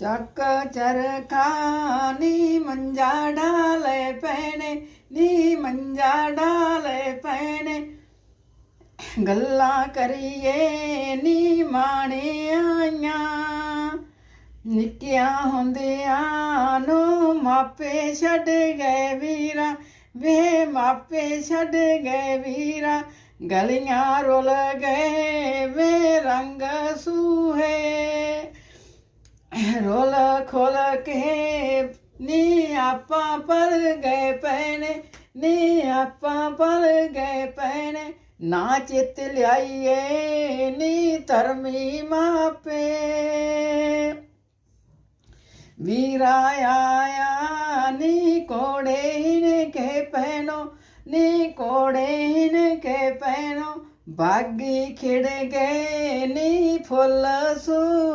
ਚੱਕ ਚਰਖਾ ਨੀ ਮੰਜਾ ਡਾਲੇ ਪੈਣੇ, ਨੀ ਮੰਜਾ ਡਾਲੇ ਪੈਣੇ। ਗੱਲਾਂ ਕਰੀਏ ਨੀ ਮਾਣੇ ਆਈਆਂ। ਨਿੱਕਿਆਂ ਹੁੰਦਿਆਂ ਨੂੰ ਮਾਪੇ ਛੱਡ ਗਏ ਵੀਰਾ, ਵੇ ਮਾਪੇ ਛੱਡ ਗਏ ਵੀਰਾ। ਗਲੀਆਂ ਰੁਲ ਗਏ ਵੇ ਰੰਗ ਸੂਹੇ। ਰੋਲ ਖੋਲ ਕੇ ਨੀ ਆਪਾਂ ਪਰ ਗਏ ਪੈਣੇ ਨੀ ਆਪਾਂ ਪਰ ਗਏ ਪੈਣੇ ਨਾ ਚਿੱਤ ਲਿਆਈਏ, ਨੀ ਧਰਮੀ ਮਾਪੇ। ਵੀਰਾ ਆਇਆ, ਨੀ ਕੋੜੇ ਹਿਨ ਕੇ ਪੈਨੋ ਨੀ ਕੋੜੇ ਹਿਨ ਕੇ ਪੈਨੋ ਬਾਗੀ ਖਿੜ ਗਏ, ਨੀ ਫੁੱਲ ਸੂਹੇ